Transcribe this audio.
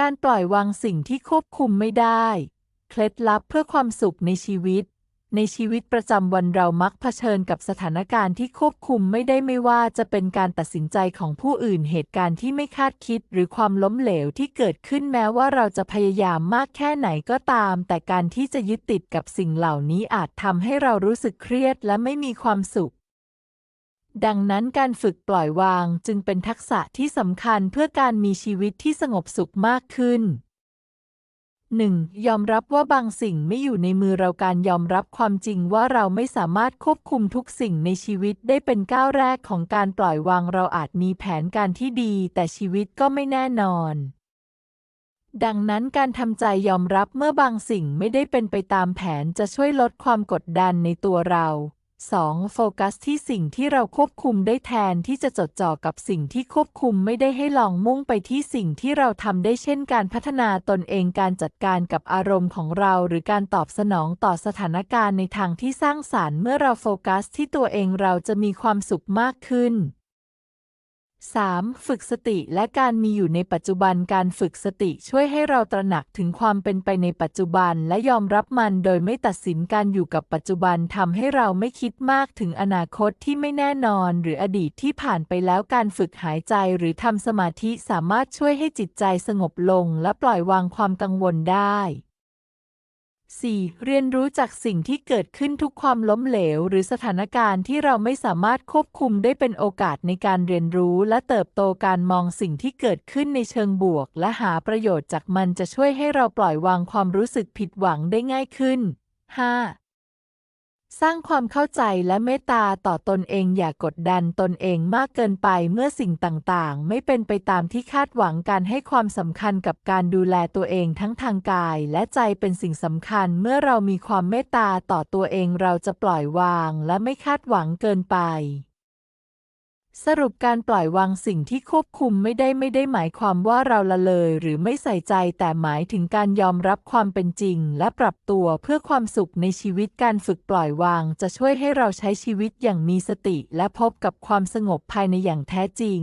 การปล่อยวางสิ่งที่ควบคุมไม่ได้ เคล็ดลับเพื่อความสุขในชีวิต ในชีวิตประจำวันเรามักเผชิญกับสถานการณ์ที่ควบคุมไม่ได้ไม่ว่าจะเป็นการตัดสินใจของผู้อื่นเหตุการณ์ที่ไม่คาดคิด หรือความล้มเหลวที่เกิดขึ้นแม้ว่าเราจะพยายามมากแค่ไหนก็ตาม แต่การที่จะยึดติดกับสิ่งเหล่านี้อาจทำให้เรารู้สึกเครียดและไม่มีความสุข ดังนั้นการฝึกปล่อยวางจึงเป็นทักษะที่สำคัญเพื่อการมีชีวิตที่สงบสุขมากขึ้น 1. ยอมรับว่าบางสิ่งไม่อยู่ในมือเราการยอมรับความจริงว่าเราไม่สามารถควบคุมทุกสิ่งในชีวิตได้เป็นก้าวแรกของการปล่อยวางเราอาจมีแผนการที่ดี แต่ชีวิตก็ไม่แน่นอน ดังนั้นการทำใจยอมรับเมื่อบางสิ่งไม่ได้เป็นไปตามแผนจะช่วยลดความกดดันในตัวเรา 2. โฟกัสที่สิ่งที่เราควบคุมได้แทนที่จะจดจ่อกับสิ่งที่ควบคุมไม่ได้ให้ลองมุ่งไปที่สิ่งที่เราทำได้เช่นการพัฒนาตนเองการจัดการกับอารมณ์ของเราหรือการตอบสนองต่อสถานการณ์ในทางที่สร้างสารรค์ เมื่อเราโฟกัสที่ตัวเองเราจะมีความสุขมากขึ้น 3. ฝึกสติและการมีอยู่ในปัจจุบันการฝึกสติช่วยให้เราตระหนักถึงความเป็นไปในปัจจุบันและยอมรับมันโดยไม่ตัดสินการอยู่กับปัจจุบันทำให้เราไม่คิดมากถึงอนาคตที่ไม่แน่นอน หรืออดีตที่ผ่านไปแล้วการฝึกหายใจหรือทำสมาธิสามารถช่วยให้จิตใจสงบลงและปล่อยวางความกังวลได้ 4. เรียนรู้จากสิ่งที่เกิดขึ้นทุกความล้มเหลว หรือสถานการณ์ที่เราไม่สามารถควบคุมได้เป็นโอกาสในการเรียนรู้และเติบโตการมองสิ่งที่เกิดขึ้นในเชิงบวก และหาประโยชน์จากมันจะช่วยให้เราปล่อยวางความรู้สึกผิดหวังได้ง่ายขึ้น 5. สร้างความเข้าใจและเมตตาต่อตนเองอย่ากกดดันตนเองมากเกินไปเมื่อสิ่งต่างๆ ไม่เป็นไปตามที่คาดหวังการให้ความสำคัญกับการดูแลตัวเองทั้งทางกาย และใจเป็นสิ่งสำคัญ เมื่อเรามีความเมตตาต่อตัวเองเราจะปล่อยวาง และไม่คาดหวังเกินไป สรุปการปล่อยวางสิ่งที่ควบคุมไม่ได้ไม่ได้หมายความว่าเราละเลย หรือไม่ใส่ใจแต่หมายถึงการยอมรับความเป็นจริง และปรับตัวเพื่อความสุขในชีวิตการฝึกปล่อยวาง จะช่วยให้เราใช้ชีวิตอย่างมีสติ และพบกับความสงบภายในอย่างแท้จริง